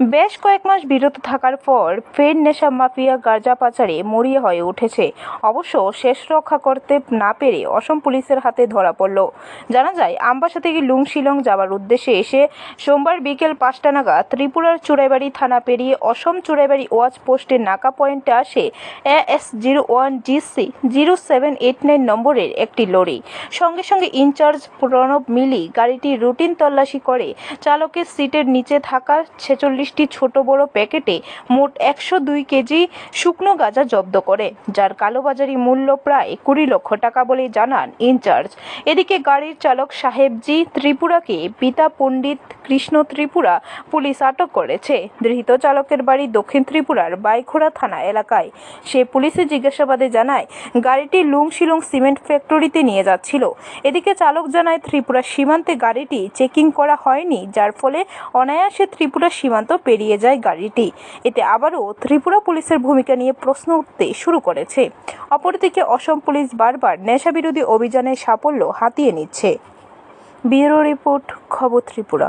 বেশ কয়েক মাস বিরত থাকার পর ফের নেশা মাফিয়া গাঁজা পাচারে মরিয়া হয়ে উঠেছে। অবশ্য শেষ রক্ষা করতে না পেরে অসম পুলিশের হাতে ধরা পড়ল। জানা যায়, আমবাসা থেকে লুংশিলং যাওয়ার উদ্দেশ্যে এসে সোমবার বিকেল পাঁচটা নাগাদ ত্রিপুরার চুড়াইবাড়ি থানা পেরিয়ে অসম চুড়াইবাড়ি ওয়াচ পোস্টের নাকা পয়েন্টে আসে S zero one G C zero seven eight nine নম্বরের একটি লরি। সঙ্গে সঙ্গে ইনচার্জ প্রণব মিলি গাড়িটি রুটিন তল্লাশি করে, চালকের সিটের নিচে থাকা ছেচল্লিশটি ছোট বড় প্যাকেটে মোট একশো দুই কেজি শুকনো গাঁজা জব্দ করে, যার কালোবাজারি মূল্য প্রায় কুড়ি লক্ষ টাকা বলে জানান ইনচার্জ। এদিকে গাড়ির চালক সাহেবজি ত্রিপুরাকে পিতা পণ্ডিত কৃষ্ণ ত্রিপুরা পুলিশ আটক করেছে। ধৃত চালকের বাড়ি দক্ষিণ ত্রিপুরার বাইখোড়া থানা এলাকায়। সে পুলিশে জিজ্ঞাসাবাদে জানায়, গাড়িটি লুং লুংশিলং সিমেন্ট ফ্যাক্টরিতে নিয়ে যাচ্ছিল। এদিকে চালক জানায়, ত্রিপুরা সীমান্তে গাড়িটি চেকিং করা হয়নি, যার ফলে অনায়াসে ত্রিপুরা সীমান্ত পেরিয়ে যায় গাড়িটি। এতে আবারও ত্রিপুরা পুলিশের ভূমিকা নিয়ে প্রশ্ন উঠতে শুরু করেছে। অপরদিকে অসম পুলিশ বারবার নেশাবিরোধী অভিযানের সাফল্য হাতিয়ে নিচ্ছে। ব্যুরো রিপোর্ট, খবর ত্রিপুরা।